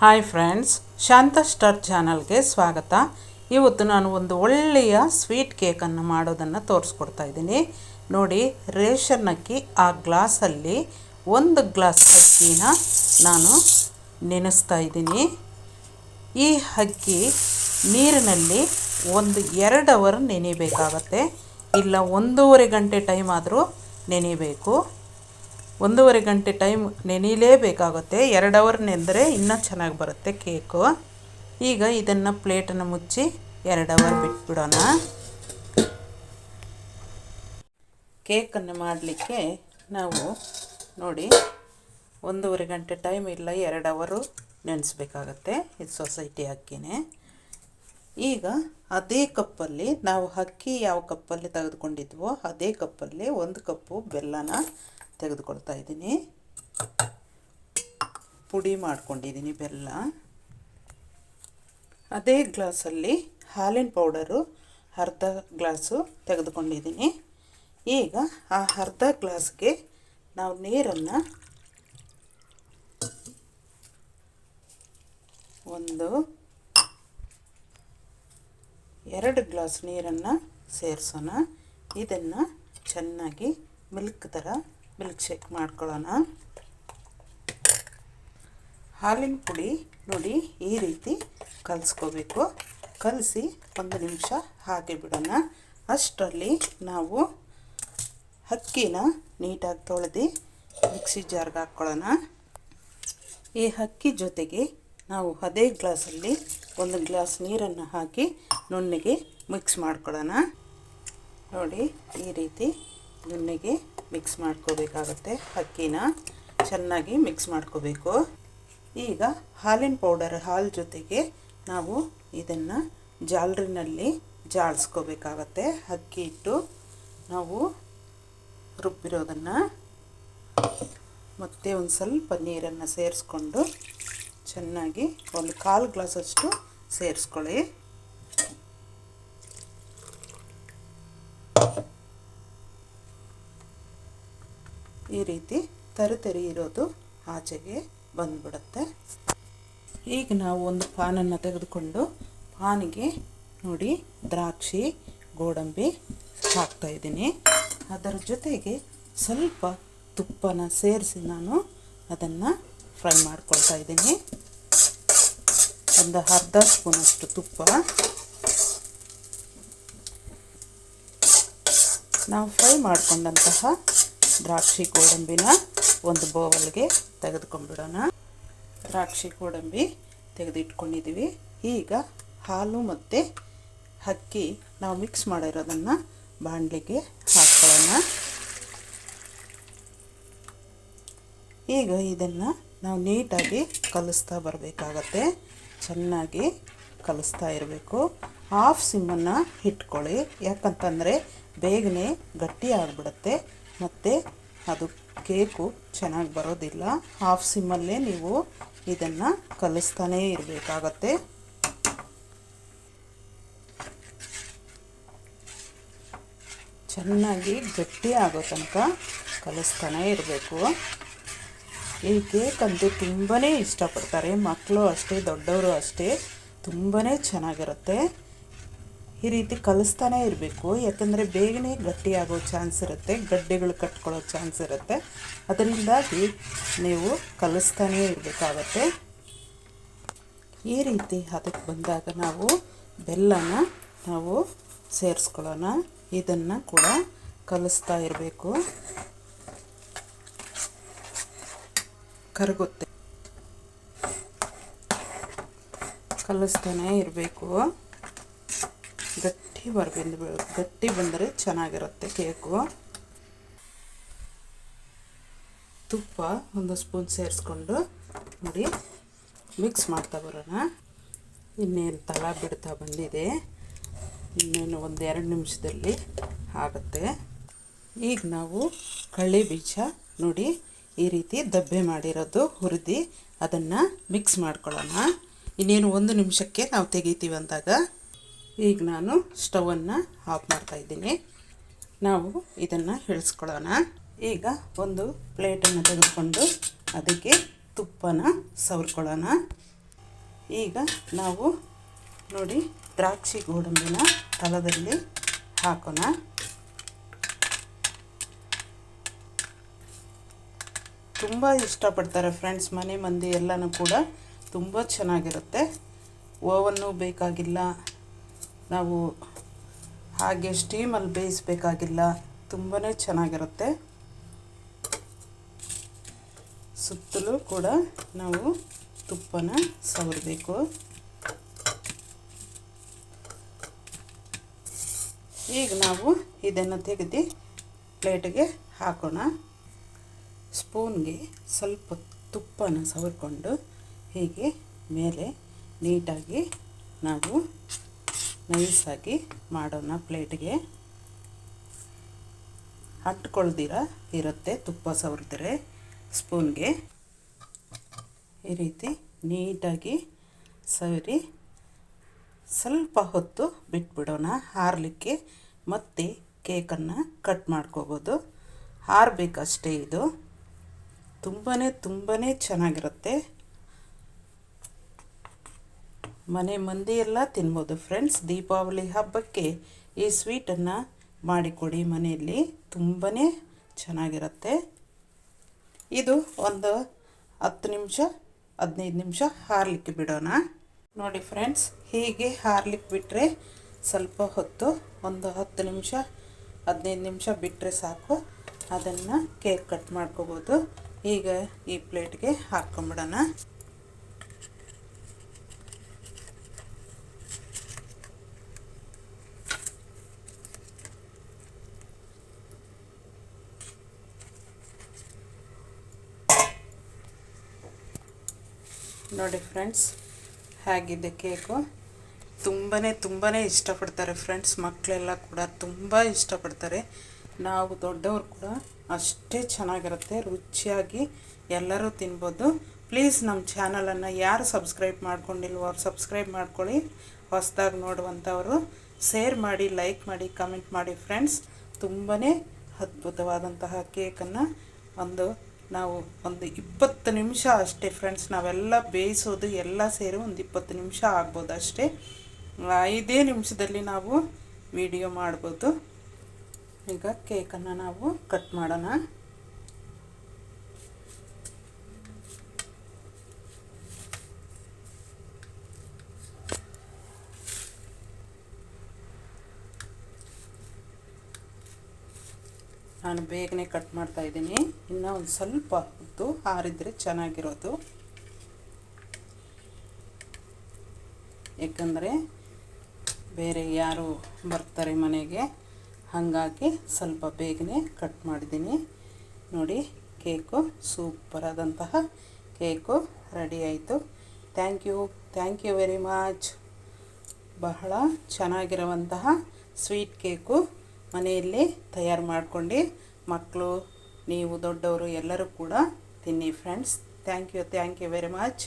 Hi friends ಶಾಂತ star ಚಾನಲ್ಗೆ ಸ್ವಾಗತ. ಇವತ್ತು ನಾನು ಒಂದು ಒಳ್ಳೆಯ ಸ್ವೀಟ್ ಕೇಕನ್ನು ಮಾಡೋದನ್ನು ತೋರಿಸ್ಕೊಡ್ತಾ ಇದ್ದೀನಿ. ನೋಡಿ, ರೇಷನ್ ಅಕ್ಕಿ ಆ ಗ್ಲಾಸಲ್ಲಿ ಒಂದು ಗ್ಲಾಸ್ ಅಕ್ಕಿನ ನಾನು ನೆನೆಸ್ತಾ ಇದ್ದೀನಿ. ಈ ಅಕ್ಕಿ ನೀರಿನಲ್ಲಿ ಒಂದು ಎರಡು ಅವರ್ ನೆನೆಯಬೇಕಾಗತ್ತೆ ಇಲ್ಲ, ಒಂದೂವರೆ ಗಂಟೆ ಟೈಮ್ ಆದರೂ ನೆನೆಯಬೇಕು ಒಂದೂವರೆ ಗಂಟೆ ಟೈಮ್ ನೆನೆಯಲೇಬೇಕಾಗುತ್ತೆ ಎರಡು ಅವರ್ ನೆಂದರೆ ಇನ್ನೂ ಚೆನ್ನಾಗಿ ಬರುತ್ತೆ ಕೇಕು ಈಗ ಇದನ್ನು ಪ್ಲೇಟನ್ನು ಮುಚ್ಚಿ ಎರಡು ಅವರ್ ಬಿಟ್ಬಿಡೋಣ. ಕೇಕನ್ನು ಮಾಡಲಿಕ್ಕೆ ನಾವು ನೋಡಿ ಒಂದೂವರೆ ಗಂಟೆ ಟೈಮ್ ಇಲ್ಲ, ಎರಡು ಅವರು ನೆನೆಸ್ಬೇಕಾಗತ್ತೆ. ಇದು ಸೊಸೈಟಿ ಅಕ್ಕಿನೇ. ಈಗ ಅದೇ ಕಪ್ಪಲ್ಲಿ ನಾವು ಅಕ್ಕಿ ಯಾವ ಕಪ್ಪಲ್ಲಿ ತೆಗೆದುಕೊಂಡಿದ್ವೋ ಅದೇ ಕಪ್ಪಲ್ಲಿ ಒಂದು ಕಪ್ಪು ಬೆಲ್ಲನ ತೆಗೆದುಕೊಳ್ತಾ ಇದ್ದೀನಿ. ಪುಡಿ ಮಾಡ್ಕೊಂಡಿದ್ದೀನಿ ಬೆಲ್ಲ. ಅದೇ ಗ್ಲಾಸಲ್ಲಿ ಹಾಲಿನ ಪೌಡರು ಅರ್ಧ ಗ್ಲಾಸು ತೆಗೆದುಕೊಂಡಿದ್ದೀನಿ. ಈಗ ಆ ಅರ್ಧ ಗ್ಲಾಸ್ಗೆ ನಾವು ನೀರನ್ನು ಒಂದು ಎರಡು ಗ್ಲಾಸ್ ನೀರನ್ನು ಸೇರಿಸೋಣ. ಇದನ್ನು ಚೆನ್ನಾಗಿ ಮಿಲ್ಕ್ ಥರ ಮಿಲ್ಕ್ ಶೇಕ್ ಮಾಡ್ಕೊಳ್ಳೋಣ. ಹಾಲಿನ ಪುಡಿ ನೋಡಿ ಈ ರೀತಿ ಕಲಿಸ್ಕೋಬೇಕು. ಕಲಸಿ ಒಂದು ನಿಮಿಷ ಹಾಗೆ ಬಿಡೋಣ. ಅಷ್ಟರಲ್ಲಿ ನಾವು ಅಕ್ಕಿನ ನೀಟಾಗಿ ತೊಳೆದು ಮಿಕ್ಸಿ ಜಾರ್ಗೆ ಹಾಕ್ಕೊಳ್ಳೋಣ. ಈ ಹಕ್ಕಿ ಜೊತೆಗೆ ನಾವು ಅದೇ ಗ್ಲಾಸಲ್ಲಿ ಒಂದು ಗ್ಲಾಸ್ ನೀರನ್ನು ಹಾಕಿ ನುಣ್ಣಗೆ ಮಿಕ್ಸ್ ಮಾಡ್ಕೊಳ್ಳೋಣ. ನೋಡಿ ಈ ರೀತಿ ನುಣ್ಣಗೆ ಮಿಕ್ಸ್ ಮಾಡ್ಕೋಬೇಕಾಗತ್ತೆ. ಅಕ್ಕಿನ ಚೆನ್ನಾಗಿ ಮಿಕ್ಸ್ ಮಾಡ್ಕೋಬೇಕು. ಈಗ ಹಾಲಿನ ಪೌಡರ್, ಹಾಲು ಜೊತೆಗೆ ನಾವು ಇದನ್ನು ಜಾಲರಿನಲ್ಲಿ ಜಾಳಿಸ್ಕೋಬೇಕಾಗತ್ತೆ. ಅಕ್ಕಿ ಇಟ್ಟು ನಾವು ರುಬ್ಬಿರೋದನ್ನು ಮತ್ತೆ ಒಂದು ಸ್ವಲ್ಪ ನೀರನ್ನು ಸೇರಿಸ್ಕೊಂಡು ಚೆನ್ನಾಗಿ ಒಂದು ಕಾಲು ಗ್ಲಾಸಷ್ಟು ಸೇರಿಸ್ಕೊಳ್ಳಿ. ಈ ರೀತಿ ತರಿತರಿ ಇರೋದು ಆಚೆಗೆ ಬಂದ್ಬಿಡುತ್ತೆ. ಈಗ ನಾವು ಒಂದು ಪಾನನ್ನು ತೆಗೆದುಕೊಂಡು ಪಾನಿಗೆ ನೋಡಿ ದ್ರಾಕ್ಷಿ, ಗೋಡಂಬಿ ಹಾಕ್ತಾ ಇದ್ದೀನಿ. ಅದರ ಜೊತೆಗೆ ಸ್ವಲ್ಪ ತುಪ್ಪನ ಸೇರಿಸಿ ನಾನು ಅದನ್ನು ಫ್ರೈ ಮಾಡ್ಕೊಳ್ತಾ ಇದ್ದೀನಿ. ಒಂದು ಅರ್ಧ ಸ್ಪೂನಷ್ಟು ತುಪ್ಪ. ನಾವು ಫ್ರೈ ಮಾಡಿಕೊಂಡಂತಹ ದ್ರಾಕ್ಷಿ ಗೋಡಂಬಿನ ಒಂದು ಬೌಲ್ಗೆ ತೆಗೆದುಕೊಂಡ್ಬಿಡೋಣ. ದ್ರಾಕ್ಷಿ ಗೋಡಂಬಿ ತೆಗೆದಿಟ್ಕೊಂಡಿದ್ದೀವಿ. ಈಗ ಹಾಲು ಮತ್ತು ಅಕ್ಕಿ ನಾವು ಮಿಕ್ಸ್ ಮಾಡಿರೋದನ್ನು ಬಾಣಲಿಗೆ ಹಾಕ್ಕೊಳ್ಳೋಣ. ಈಗ ಇದನ್ನು ನಾವು ನೀಟಾಗಿ ಕಲಿಸ್ತಾ ಬರಬೇಕಾಗತ್ತೆ. ಚೆನ್ನಾಗಿ ಕಲಿಸ್ತಾ ಇರಬೇಕು. ಹಾಫ್ ಸಿಮ್ಮನ್ನು ಇಟ್ಕೊಳ್ಳಿ. ಯಾಕಂತಂದರೆ ಬೇಗನೆ ಗಟ್ಟಿ ಆಗಿಬಿಡುತ್ತೆ. ಮತ್ತು ಅದು ಕೇಕು ಚೆನ್ನಾಗಿ ಬರೋದಿಲ್ಲ. ಹಾಫ್ ಸಿಮ್ಮಲ್ಲೇ ನೀವು ಇದನ್ನು ಕಲಿಸ್ತಾನೇ ಇರಬೇಕಾಗತ್ತೆ. ಚೆನ್ನಾಗಿ ಗಟ್ಟಿ ಆಗೋ ತನಕ ಕಲಿಸ್ತಾನೇ ಇರಬೇಕು. ಈ ಕೇಕ್ ಅಂತೂ ತುಂಬಾ ಇಷ್ಟಪಡ್ತಾರೆ. ಮಕ್ಕಳು ಅಷ್ಟೇ, ದೊಡ್ಡವರು ಅಷ್ಟೇ. ತುಂಬಾ ಚೆನ್ನಾಗಿರುತ್ತೆ. ಈ ರೀತಿ ಕಲಿಸ್ತಾನೆ ಇರಬೇಕು. ಯಾಕಂದರೆ ಬೇಗನೆ ಗಟ್ಟಿ ಆಗೋ ಚಾನ್ಸ್ ಇರುತ್ತೆ, ಗಡ್ಡೆಗಳು ಕಟ್ಕೊಳ್ಳೋ ಚಾನ್ಸ್ ಇರುತ್ತೆ. ಅದರಿಂದಾಗಿ ನೀವು ಕಲಿಸ್ತಾನೇ ಇರಬೇಕಾಗತ್ತೆ. ಈ ರೀತಿ ಅದಕ್ಕೆ ಬಂದಾಗ ನಾವು ಬೆಲ್ಲನ ನಾವು ಸೇರಿಸ್ಕೊಳ್ಳೋಣ. ಇದನ್ನು ಕೂಡ ಕಲಿಸ್ತಾ ಇರಬೇಕು. ಕರಗುತ್ತೆ. ಕಲಿಸ್ತಾನೇ ಇರಬೇಕು. ಗಟ್ಟಿ ಬರಬಂದು ಗಟ್ಟಿ ಬಂದರೆ ಚೆನ್ನಾಗಿರುತ್ತೆ ಕೇಕು. ತುಪ್ಪ ಒಂದು ಸ್ಪೂನ್ ಸೇರಿಸ್ಕೊಂಡು ನೋಡಿ, ಮಿಕ್ಸ್ ಮಾಡ್ತಾ ಬರೋಣ. ಇನ್ನೇನು ತಲ ಬಿಡ್ತಾ ಬಂದಿದೆ. ಇನ್ನೇನು ಒಂದು ಎರಡು ನಿಮಿಷದಲ್ಲಿ ಆಗುತ್ತೆ. ಈಗ ನಾವು ಕಳ್ಳಿ ಬೀಜ ನೋಡಿ, ಈ ರೀತಿ ದಬ್ಬೆ ಮಾಡಿರೋದು ಹುರಿದು ಅದನ್ನು ಮಿಕ್ಸ್ ಮಾಡ್ಕೊಳ್ಳೋಣ. ಇನ್ನೇನು ಒಂದು ನಿಮಿಷಕ್ಕೆ ನಾವು ತೆಗಿತೀವಿ ಅಂದಾಗ ಈಗ ನಾನು ಸ್ಟವನ್ನು ಆಫ್ ಮಾಡ್ತಾಯಿದ್ದೀನಿ ನಾವು ಇದನ್ನು ಇಳಿಸ್ಕೊಳ್ಳೋಣ. ಈಗ ಒಂದು ಪ್ಲೇಟನ್ನು ತೆಗೆದುಕೊಂಡು ಅದಕ್ಕೆ ತುಪ್ಪನ ಸವರ್ಕೊಳ್ಳೋಣ. ಈಗ ನಾವು ನೋಡಿ ದ್ರಾಕ್ಷಿ ಗೋಡಂಬಿನ ತಲದಲ್ಲಿ ಹಾಕೋಣ. ತುಂಬ ಇಷ್ಟಪಡ್ತಾರೆ ಫ್ರೆಂಡ್ಸ್, ಮನೆ ಮಂದಿ ಎಲ್ಲನೂ ಕೂಡ ತುಂಬ ಚೆನ್ನಾಗಿರುತ್ತೆ. ಓವನ್ನು ಬೇಕಾಗಿಲ್ಲ. ನಾವು ಹಾಗೆ ಸ್ಟೀಮಲ್ಲಿ ಬೇಯಿಸಬೇಕಾಗಿಲ್ಲ ತುಂಬಾ ಚೆನ್ನಾಗಿರುತ್ತೆ. ಸುತ್ತಲೂ ಕೂಡ ನಾವು ತುಪ್ಪನ ಸವರಬೇಕು. ಈಗ ನಾವು ಇದನ್ನು ತೆಗೆದು ಪ್ಲೇಟಿಗೆ ಹಾಕೋಣ. ಸ್ಪೂನ್ಗೆ ಸ್ವಲ್ಪ ತುಪ್ಪನ ಸವರ್ಕೊಂಡು, ಹೀಗೆ ಮೇಲೆ ನೀಟಾಗಿ ನಾವು ನೈಸಾಗಿ ಮಾಡೋಣ ಪ್ಲೇಟ್ಗೆ. ಹಟ್ಕೊಳ್ದಿರ? ಇರುತ್ತೆ ತುಪ್ಪ ಸವರಿದ್ರೆ ಸ್ಪೂನ್ಗೆ. ಈ ರೀತಿ ನೀಟಾಗಿ ಸವರಿ ಸ್ವಲ್ಪ ಹೊತ್ತು ಬಿಟ್ಬಿಡೋಣ. ಹಾರಲಿಕ್ಕೆ ಮತ್ತೆ ಕೇಕನ್ನು ಕಟ್ ಮಾಡ್ಕೋಬೋದು. ಹಾರಬೇಕಷ್ಟೇ ಇದು. ತುಂಬಾ ತುಂಬಾ ಚೆನ್ನಾಗಿರುತ್ತೆ. ಮನೆ ಮಂದಿ ಎಲ್ಲ ತಿನ್ಬೋದು ಫ್ರೆಂಡ್ಸ್ ದೀಪಾವಳಿ ಹಬ್ಬಕ್ಕೆ ಈ ಸ್ವೀಟನ್ನು ಮಾಡಿಕೊಡಿ ಮನೆಯಲ್ಲಿ. ತುಂಬಾ ಚೆನ್ನಾಗಿರುತ್ತೆ. ಇದು ಒಂದು ಹತ್ತು ನಿಮಿಷ, ಹದಿನೈದು ನಿಮಿಷ ಹಾರ್ಲಿಕ್ಕೆ ಬಿಡೋಣ. ನೋಡಿ ಫ್ರೆಂಡ್ಸ್ ಹೀಗೆ ಹಾರ್ಲಿಕ್ಕೆ ಬಿಟ್ಟರೆ ಸ್ವಲ್ಪ ಹೊತ್ತು, ಒಂದು ಹತ್ತು ನಿಮಿಷ, ಹದಿನೈದು ನಿಮಿಷ ಬಿಟ್ಟರೆ ಸಾಕು. ಅದನ್ನು ಕೇಕ್ ಕಟ್ ಮಾಡ್ಕೋಬೋದು. ಈಗ ಈ ಪ್ಲೇಟ್ಗೆ ಹಾಕ್ಕೊಂಬಿಡೋಣ. ನೋಡಿ ಫ್ರೆಂಡ್ಸ್, ಹೇಗಿದೆ ಕೇಕು? ತುಂಬಾ ತುಂಬಾ ಇಷ್ಟಪಡ್ತಾರೆ ಫ್ರೆಂಡ್ಸ್ ಮಕ್ಕಳೆಲ್ಲ ಕೂಡ ತುಂಬ ಇಷ್ಟಪಡ್ತಾರೆ. ನಾವು ದೊಡ್ಡವರು ಕೂಡ ಅಷ್ಟೇ ಚೆನ್ನಾಗಿರುತ್ತೆ, ರುಚಿಯಾಗಿ ಎಲ್ಲರೂ ತಿನ್ಬೋದು. ಪ್ಲೀಸ್ ನಮ್ಮ ಚಾನಲನ್ನು ಯಾರು ಸಬ್ಸ್ಕ್ರೈಬ್ ಮಾಡ್ಕೊಂಡಿಲ್ವೋ ಅವ್ರು ಸಬ್ಸ್ಕ್ರೈಬ್ ಮಾಡ್ಕೊಳ್ಳಿ. ಹೊಸ್ದಾಗಿ ನೋಡುವಂಥವರು ಶೇರ್ ಮಾಡಿ, ಲೈಕ್ ಮಾಡಿ, ಕಮೆಂಟ್ ಮಾಡಿ ಫ್ರೆಂಡ್ಸ್. ತುಂಬಾ ಅದ್ಭುತವಾದಂತಹ ಕೇಕನ್ನು ಒಂದು ನಾವು ಒಂದು ಇಪ್ಪತ್ತು ನಿಮಿಷ ಅಷ್ಟೇ ಫ್ರೆಂಡ್ಸ್ ನಾವೆಲ್ಲ ಬೇಯಿಸೋದು ಎಲ್ಲ ಸೇರಿ ಒಂದು ಇಪ್ಪತ್ತು ನಿಮಿಷ ಆಗ್ಬೋದು ಅಷ್ಟೇ. ಐದೇ ನಿಮಿಷದಲ್ಲಿ ನಾವು ವಿಡಿಯೋ ಮಾಡ್ಬೋದು. ಈಗ ಕೇಕನ್ನು ನಾವು ಕಟ್ ಮಾಡೋಣ. ನಾನು ಬೇಗನೆ ಕಟ್ ಮಾಡ್ತಾ ಇದ್ದೀನಿ. ಇನ್ನೂ ಒಂದು ಸ್ವಲ್ಪ ಹೊತ್ತು ಆರಿದ್ರೆ ಚೆನ್ನಾಗಿರೋದು. ಏಕೆಂದರೆ ಬೇರೆ ಯಾರು ಬರ್ತಾರೆ ಮನೆಗೆ, ಹಾಗಾಗಿ ಸ್ವಲ್ಪ ಬೇಗನೆ ಕಟ್ ಮಾಡಿದ್ದೀನಿ. ನೋಡಿ, ಕೇಕು ಸೂಪರಾದಂತಹ ಕೇಕು ರೆಡಿ ಆಯಿತು. Thank you thank you very much. ಬಹಳ ಚೆನ್ನಾಗಿರುವಂತಹ ಸ್ವೀಟ್ ಕೇಕು. ಮನೆಯಲ್ಲಿ ತಯಾರು ಮಾಡ್ಕೊಂಡು ಮಕ್ಕಳು, ನೀವು ದೊಡ್ಡವರು ಎಲ್ಲರೂ ಕೂಡ ತಿನ್ನಿ friends thank you thank you very much